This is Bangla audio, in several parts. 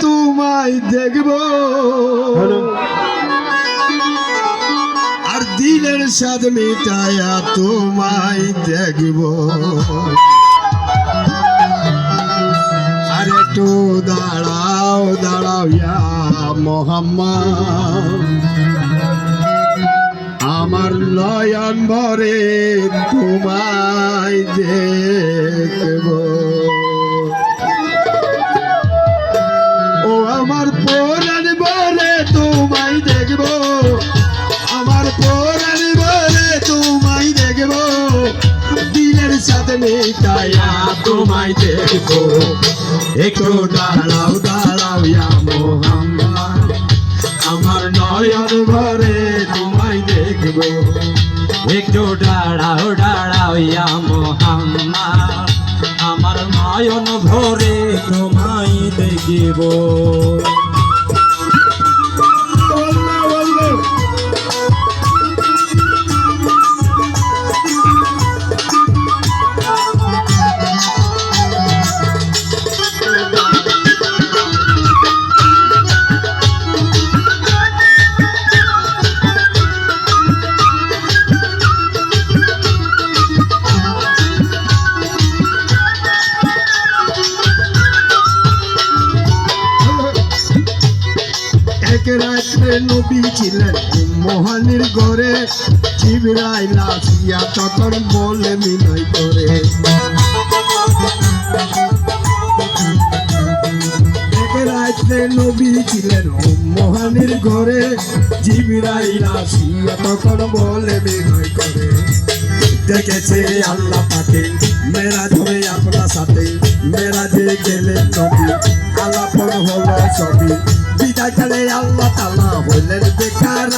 তোমায় দেখব। আর দিলের স্বাদ মিটায়া তোমায় দেখব। আর একটু দাঁড়াও দাঁড়াও ইয়া মোহাম্মদ। আমার নয়ন ভরে তোমায় দেখব। ও আমার পরাণ বলে তোমায় দেখব। আমার পরাণ বলে তোমায় দেখব। দিলের সাথে মেটায়া তোমায় দেখব। একটু দাঁড়াও দাঁড়াও ইয়া মোহাম্মদ। আমার নয়ন ভরে তোমায় দেখব। একটু দাঁড়াও দাঁড়াও ইয়া মোহাম্মদ। নয়ন ভরে তোমায় দেখিব। নবী ছিলেন মোহানির ঘরে। জিবরাইল আসিয়া তখন বলে মিনয় করে রাত্রে নবী ছিলেন মোহানির ঘরে। জিবরাইল আসিয়া তখন বলে মিনয় করে, দেখেছে আল্লাহ পাকে মেরা ধরে আপনার সাথে। মেরা যে গেলেন নবী, আলাপন হলো ছবি। কালে আল্লাহ তালা হলেন বেকার।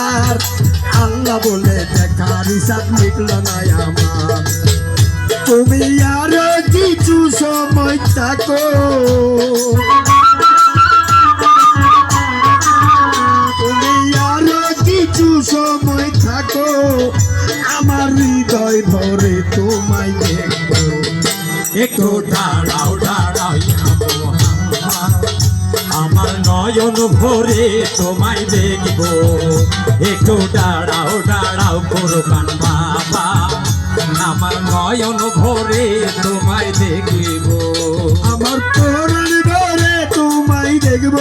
আল্লাহ বলে দেখার হিসাব মিটল না আমার। তুমি আরও কিছু সময় থাকো। তুমি আরও কিছু সময় থাকো। আমার হৃদয় ভরে তোমায় দেখব। একটু দাঁড়াও নয়ন ভরে তোমায় দেখব। একটু দাঁড়াও দাঁড়াও কান বাবা। আমার নয়ন ভরে তোমায় দেখব। আমার তোমায় দেখব।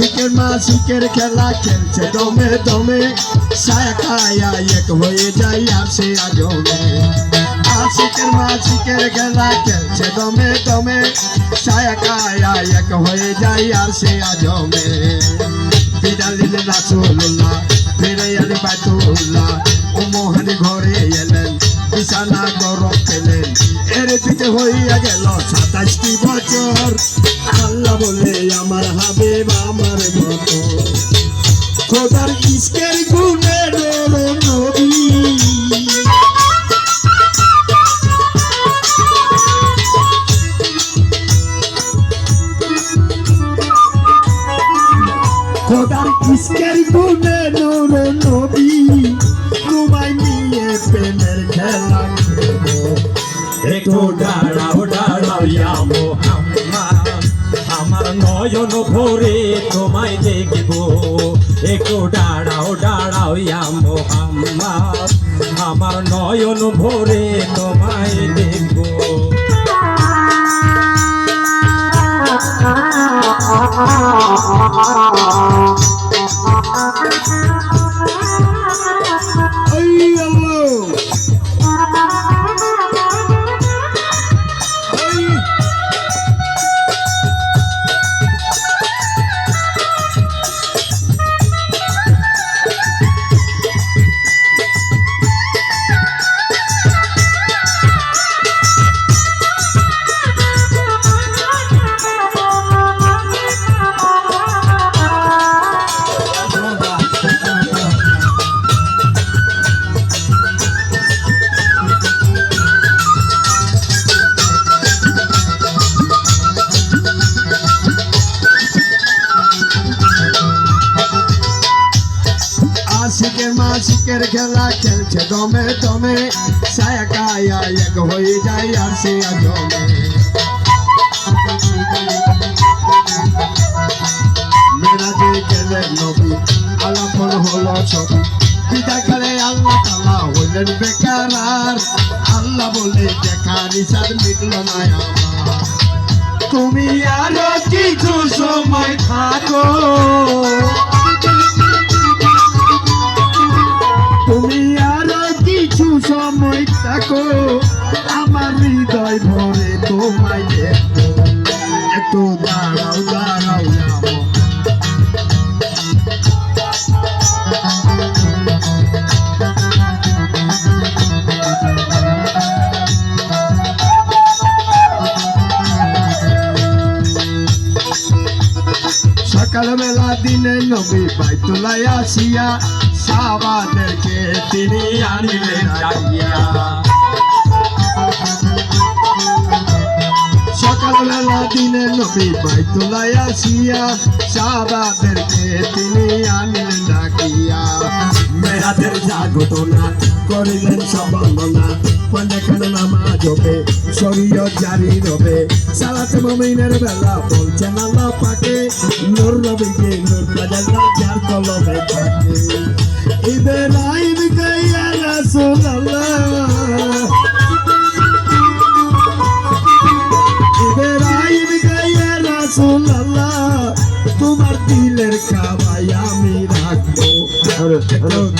আশিকের মাসিকের খেলা খেলছে দমে দমে। সায়া এক হয়ে যায় আর সে আজমে। আশিকের মাসিকের খেলা খেলছে দমে দমে। সায়া এক হয়ে যায় আর সে আজমে। বিদালিল রাসুল্লাহ ফিরে আলি বাইতুল্লাহ। ও মোহন ঘরে এলেন, বিছানা গরম পেলেন। এর পিঠে হইয়া গেল সাতাশটি বছর। আল্লাহ বলে, আমার হাবিব খোদার ইস্কের গুণে ডোরো নবী? খোদার ইস্কের গুণে ডোরো নবী? তোমায় নিয়ে প্রেমের খেলা একটু দাঁড়াও দাঁড়াও ইয়া মোহাম্মদ। আমার নয়ন ভরে তোমায় দেখব। একটু দাঁড়াও দাঁড়াও ইয়া আমার নয়ন ভরে তোমায় দেখব। শিকের খেলা খেলছে দমে দমে ছায়া কায়া এক হয়ে যায় আর সে জমে। মেরাজে গেলেন নবী, আলাপন হলো ছবি। বিদায় করে আল্লাহ তালা হইলেন বেকার আর। আল্লাহ বলে দেখা নিশাদ মিটল না আমার। তুমি আরও কিছু সময় থাকো। আমার হৃদয় ভরে তোমায় দেখো একটু দাঁড়াও দাঁড়াও সকালবেলা দিনে নবী বাইতুলায় আসিয়া সাবাদেরকে তিনি আনিলেন ডাকিয়া সকালবেলা দিনে নবী বাইতুলায় আসিয়া সাবাদেরকে তিনি আনিলেন ডাকিয়া মেরাদের জাগত না করিলেন সবন্দনা পঞ্চাখান নামাজ হবে শরীয়ত জারি রবে সালাতে মমিনের বেলা বলছেন আল্লাহ পাকে নূর নবীকে নূর কাজাল্লাহ যার কলমে থাকে ইব্রাহিম গাইয়া রাসূলুল্লাহ গাইয়া রাসূলুল্লাহ তোমার দিলের খাবাই আমি রাখব।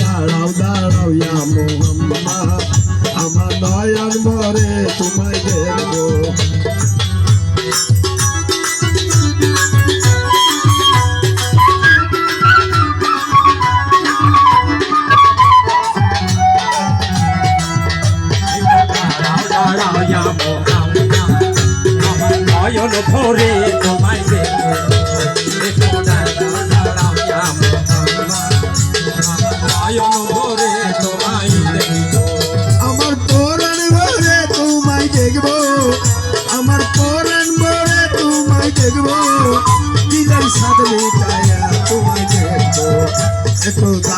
দাঁড়াও দাঁড়াও ইয়া মোহাম্মদ। আমার নয়ন ভরে তোমায় একটু